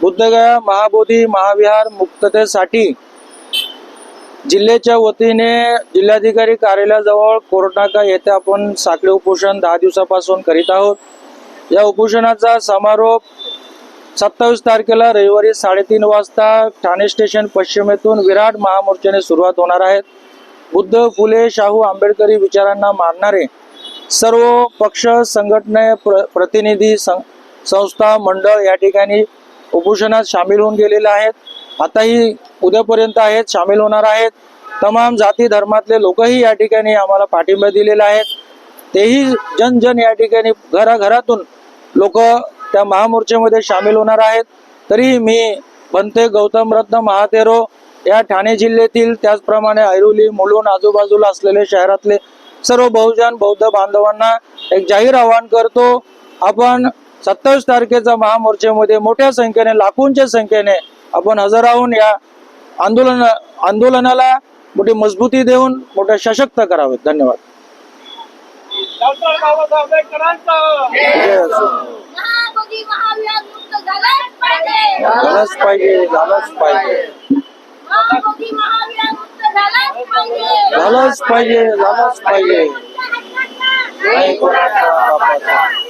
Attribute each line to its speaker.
Speaker 1: बुद्धगया महाबोधी महाविहार मुक्ततेसाठी जिल्ह्याच्या वतीने जिल्हाधिकारी कार्यालयाजवळ कोर्टाका येथे आपण साखळी उपोषण दहा दिवसापासून करीत आहोत. या उपोषणाचा समारोप सत्तावीस तारखेला रविवारी साडेतीन वाजता ठाणे स्टेशन पश्चिमेतून विराट महामोर्चाने सुरुवात होणार आहेत बुद्ध फुले शाहू आंबेडकरी विचारांना मारणारे सर्व पक्ष संघटने प्र प्रतिनिधी संस्था मंडळ या ठिकाणी उपोषणात सामील होऊन गेलेले आहेत. आताही उद्यापर्यंत आहेत सामील होणार आहेत. तमाम जाती धर्मातले लोकही या ठिकाणी आम्हाला पाठिंबा दिलेला आहेत तेही जन जन या ठिकाणी घराघरातून लोक त्या महामोर्चेमध्ये सामील होणार आहेत. तरी मी बनते गौतम रत्न महातेरो या ठाणे जिल्ह्यातील त्याचप्रमाणे ऐरोली मुलून आजूबाजूला असलेले शहरातले सर्व बहुजन बौद्ध बांधवांना एक जाहीर आवाहन करतो. आपण सत्तावीस तारखेच्या महामोर्चामध्ये मोठ्या संख्येने लाखोंच्या संख्येने आपण हजर राहून या आंदोलन आंदोलनाला मोठी मजबूती देऊन मोठ्या सशक्त करावेत धन्यवाद.
Speaker 2: झालाच
Speaker 1: झालंच पाहिजे. झालंच पाहिजे
Speaker 2: झालंच पाहिजे.
Speaker 1: झालंच
Speaker 2: पाहिजे